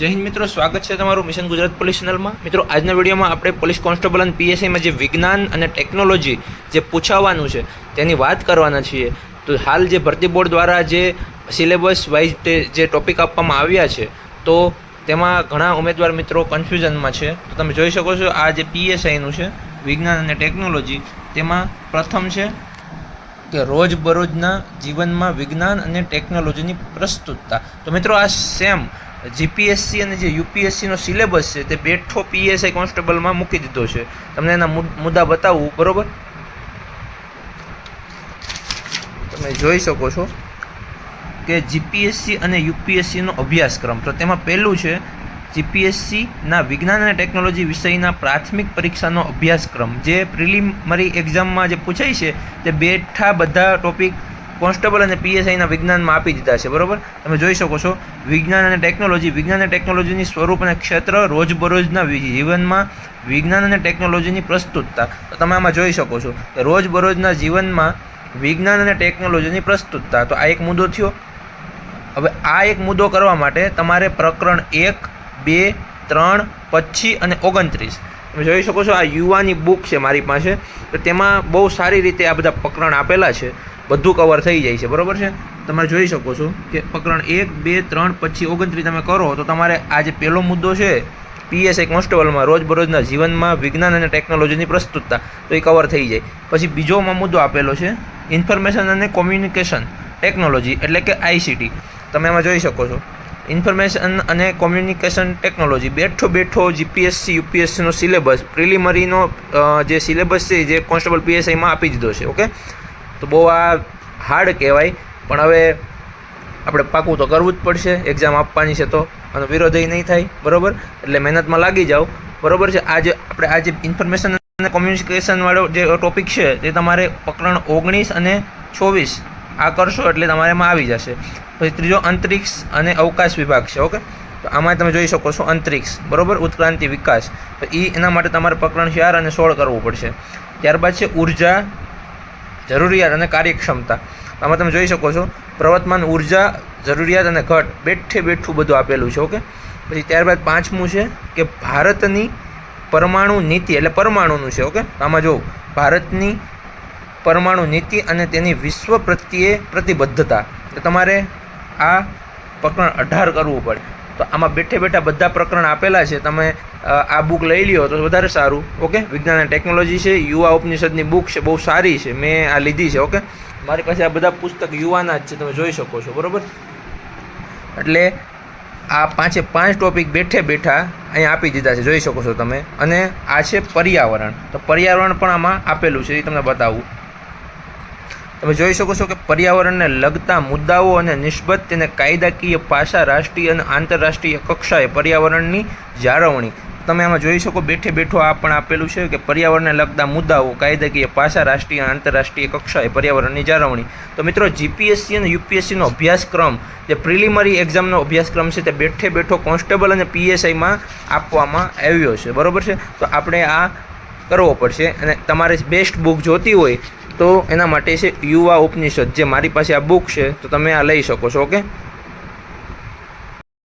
જય હિન્દ મિત્રો, સ્વાગત છે તમારું મિશન ગુજરાત પોલીસ મિત્રો, આજના વિડીયોમાં આપણે પોલીસ કોન્સ્ટેબલ અને પીએસઆઈમાં જે વિજ્ઞાન અને ટેકનોલોજી જે પૂછાવાનું છે, તેની વાત કરવાના છીએ. તો હાલ જે ભરતી બોર્ડ દ્વારા જે સિલેબસ વાઇઝ જે ટોપિક આપવામાં આવ્યા છે, તો તેમાં ઘણા ઉમેદવાર મિત્રો કન્ફ્યુઝનમાં છે. તો તમે જોઈ શકો છો, આ જે પીએસઆઈનું છે, વિજ્ઞાન અને ટેકનોલોજી, તેમાં પ્રથમ છે કે રોજબરોજના જીવનમાં વિજ્ઞાન અને ટેકનોલોજીની પ્રસ્તુતતા. તો મિત્રો, આ સેમ જીપીએસસી અને જે યુપીએસસીનો સિલેબસ છે તે બેઠો પીએસઆઈ કોન્સ્ટેબલમાં મૂકી દીધો છે. તમને એના મુદ્દા બતાવું, બરાબર? તમે જોઈ શકો છો કે જીપીએસસી અને યુપીએસસીનો અભ્યાસક્રમ, તો તેમાં પહેલું છે જીપીએસસીના વિજ્ઞાન અને ટેકનોલોજી વિષયના પ્રાથમિક પરીક્ષાનો અભ્યાસક્રમ, જે પ્રિલિમરી એક્ઝામમાં જે પૂછાય છે તે બેઠા બધા ટોપિક કોન્સ્ટેબલ અને પીએસઆઈના વિજ્ઞાનમાં આપી દીધા છે, બરાબર? તમે જોઈ શકો છો, વિજ્ઞાન અને ટેકનોલોજી, વિજ્ઞાન અને ટેકનોલોજીની સ્વરૂપ અને ક્ષેત્ર રોજબરોજના જીવનમાં વિજ્ઞાન અને ટેકનોલોજીની પ્રસ્તુતતા. તો તમે આમાં જોઈ શકો છો કે રોજબરોજના જીવનમાં વિજ્ઞાન અને ટેકનોલોજીની પ્રસ્તુતતા. તો આ એક મુદ્દો થયો. હવે આ એક મુદ્દો કરવા માટે તમારે પ્રકરણ એક, બે, ત્રણ, પચીસ અને ઓગણત્રીસ. તમે જોઈ શકો છો આ યુવાની બુક છે મારી પાસે. તો તેમાં બહુ સારી રીતે આ બધા પ્રકરણ આપેલા છે. બધું કવર થઈ જાય છે. બરાબર છે? તમે જોઈ શકો છો કે પ્રકરણ એક, બે, ત્રણ, પછી ઓગણત્રીસ તમે કરો, તો તમારે આ જે પહેલો મુદ્દો છે, પીએસઆઈ કોન્સ્ટેબલમાં રોજબરોજના જીવનમાં વિજ્ઞાન અને ટેકનોલોજીની પ્રસ્તુતતા, તો એ કવર થઈ જાય. પછી બીજોમાં મુદ્દો આપેલો છે, ઇન્ફોર્મેશન અને કોમ્યુનિકેશન, ટેકનોલોજી, એટલે કે આઈસીટી તમે એમાં જોઈ શકો છો. ઇન્ફોર્મેશન અને કોમ્યુનિકેશન ટેકનોલોજી, બેઠો બેઠો જીપીએસસી, યુપીએસસીનો સિલેબસ, પ્રિલિમરીનો જે સિલેબસ છે જે કોન્સ્ટેબલ પીએસઆઈમાં આપી દીધો છે, ઓકે? તો બહુ આ હાર્ડ કહેવાય. પણ હવે આપણે પાકું તો કરવું જ પડશે. એક્ઝામ આપવાની છે તો. અને વિરોધય નહીં થાય. બરોબર? એટલે મહેનતમાં લાગી જાઓ. બરોબર છે? આજે આપણે આજે ઇન્ફોર્મેશન અને કોમ્યુનિકેશનવાળો જે ટોપિક છે તે તમારે પ્રકરણ ઓગણીસ અને ચોવીસ. આ કરશો એટલે તમારે એમાં આવી જશે. પછી ત્રીજો અંતરિક્ષ અને અવકાશ વિભાગ છે, ઓકે? તો આમાં તમે જોઈ શકો છો અંતરિક્ષ. બરોબર? ઉત્ક્રાંતિ વિકાસ. તો એ એના માટે તમારે પ્રકરણ ચાર અને સોળ કરવું પડશે. ત્યારબાદ છે ઊર્જા જરૂરિયાત અને કાર્યક્ષમતા. આમાં તમે જોઈ શકો છો, પ્રવર્તમાન ઊર્જા, જરૂરિયાત અને ઘટ બેઠે બેઠું બધું આપેલું છે, ઓકે? પછી ત્યારબાદ પાંચમું છે કે ભારતની પરમાણુ નીતિ, એટલે પરમાણુનું છે, ઓકે? આમાં જો ભારતની પરમાણુ નીતિ અને તેની વિશ્વ પ્રત્યે પ્રતિબદ્ધતા તમારે આ પ્રકરણ અઢાર કરવું પડે. તો આમાં બેઠે બેઠા બધા પ્રકરણ આપેલા છે. તમે આ બુક લઈ લ્યો તો વધારે સારું, ઓકે? વિજ્ઞાન અને ટેકનોલોજી છે, યુવા ઉપનિષદની બુક છે, બહુ સારી છે, મેં આ લીધી છે, ઓકે? મારી પાસે આ બધા પુસ્તક યુવાના જ છે, તમે જોઈ શકો છો, બરાબર? એટલે આ પાંચે પાંચ ટોપિક બેઠે બેઠા અહીંયા આપી દીધા છે, જોઈ શકો છો તમે. અને આ છે પર્યાવરણ. તો પર્યાવરણ પણ આમાં આપેલું છે, એ તમને બતાવું. તમે જોઈ શકો છો કે પર્યાવરણને લગતા મુદ્દાઓ અને નિસ્બત તેને કાયદાકીય પાસા રાષ્ટ્રીય અને આંતરરાષ્ટ્રીય કક્ષાએ પર્યાવરણની જાળવણી. તમે આમાં જોઈ શકો, બેઠે બેઠો આ પણ આપેલું છે કે પર્યાવરણને લગતા મુદ્દાઓ, કાયદાકીય પાસા રાષ્ટ્રીય અને આંતરરાષ્ટ્રીય કક્ષાએ પર્યાવરણની જાળવણી. તો મિત્રો જીપીએસસી અને યુપીએસસીનો અભ્યાસક્રમ, જે પ્રિલિમરી એક્ઝામનો અભ્યાસક્રમ છે, તે બેઠે બેઠો કોન્સ્ટેબલ અને પીએસઆઈમાં આપવામાં આવ્યો છે. બરાબર છે? તો આપણે આ કરવો પડશે અને તમારે બેસ્ટ બુક જોતી હોય તો એના માટે છે યુવા ઉપનિષદ, જે મારી પાસે આ બુક છે, તો તમે આ લઈ શકો છો ઓકે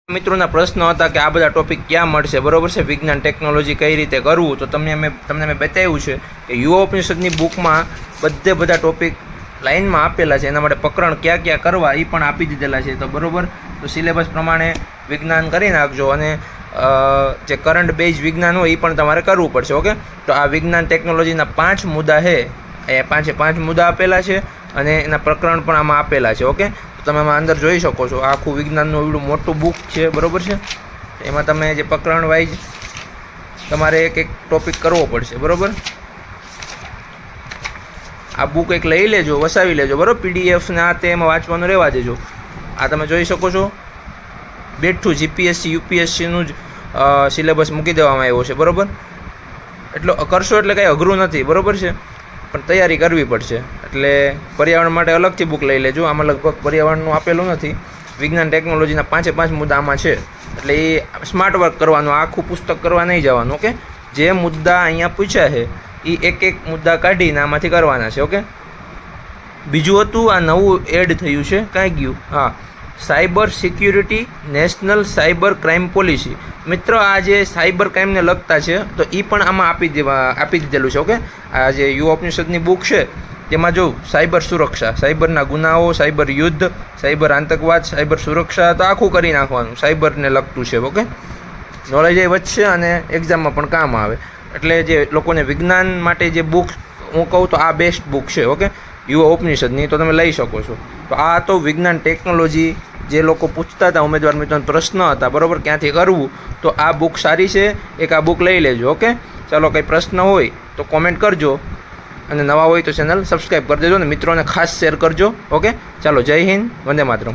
મિત્રોના પ્રશ્નો હતા કે આ બધા ટોપિક ક્યાં મળશે, બરોબર છે? વિજ્ઞાન ટેકનોલોજી કઈ રીતે કરવું? તો તમને અમે તમને મેં બતાવ્યું છે કે યુવા ઉપનિષદની બુકમાં બધે બધા ટોપિક લાઇનમાં આપેલા છે, એના માટે પ્રકરણ ક્યાં ક્યાં કરવા એ પણ આપી દીધેલા છે, તો બરોબર? તો સિલેબસ પ્રમાણે વિજ્ઞાન કરી નાખજો અને જે કરંટ બેઝ વિજ્ઞાન હોય એ પણ તમારે કરવું પડશે ઓકે તો આ વિજ્ઞાન ટેકનોલોજીના પાંચ મુદ્દા છે. એ પાંચે પાંચ મુદ્દા આપેલા છે અને એના પ્રકરણ પણ આમાં આપેલા છે, ઓકે? તો તમે આમાં અંદર જોઈ શકો છો આખું વિજ્ઞાનનું એવડું મોટું બુક છે, બરોબર છે? એમાં તમે જે પ્રકરણ વાઇઝ તમારે એક એક ટોપિક કરવો પડશે, બરાબર? આ બુક એક લઈ લેજો, વસાવી લેજો, બરાબર? પીડીએફ ને આ તે એમાં વાંચવાનું રહેવા દેજો. આ તમે જોઈ શકો છો. બેઠું જીપીએસસી યુપીએસસીનું જ સિલેબસ મૂકી દેવામાં આવ્યો છે, બરાબર? એટલો કરશો એટલે કંઈ અઘરું નથી, બરોબર છે? પણ તૈયારી કરવી પડશે. એટલે પર્યાવરણ માટે અલગથી બુક લઈ લેજો. આમાં લગભગ પર્યાવરણનું આપેલું નથી. વિજ્ઞાન ટેકનોલોજીના પાંચે પાંચ મુદ્દા આમાં છે. એટલે એ સ્માર્ટ વર્ક કરવાનું, આખું પુસ્તક કરવા નહીં જવાનું ઓકે જે મુદ્દા અહીંયા પૂછ્યા છે એ એક એક મુદ્દા કાઢીને આમાંથી કરવાના છે ઓકે બીજું હતું, આ નવું એડ થયું છે. કાંઈ ગયું? હા. Cyber security national cyber crime policy મિત્રો, આ જે સાયબર ક્રાઇમને લગતા છે, તો એ પણ આમાં આપી દેવા આપી દીધેલું છે, ઓકે? આ જે યુવા ઉપનિષદની બુક છે, તેમાં જો સાયબર સુરક્ષા, સાયબરના ગુનાઓ, સાયબર યુદ્ધ, સાયબર આતંકવાદ, સાયબર સુરક્ષા, તો આખું કરી નાખવાનું, સાયબરને લગતું છે, ઓકે? નોલેજ એ વધશે અને એક્ઝામમાં પણ કામ આવે. એટલે જે લોકોને વિજ્ઞાન માટે જે બુક હું કહું, તો આ બેસ્ટ બુક છે, ઓકે? યુવા ઉપનિષદની, તો તમે લઈ શકો છો. તો આ તો વિજ્ઞાન ટેકનોલોજી જે લોકો પૂછતા હતા ઉમેદવાર મિત્રોને પ્રશ્ન હતા, બરાબર? ક્યાંથી કરવું? તો આ બુક સારી છે, એક આ બુક લઈ લેજો, ઓકે? ચાલો, કંઈ પ્રશ્ન હોય તો કોમેન્ટ કરજો અને નવા હોય તો ચેનલ સબસ્ક્રાઈબ કરી દેજો અને મિત્રોને ખાસ શેર કરજો, ઓકે? ચાલો, જય હિન્દ, વંદે માતરમ.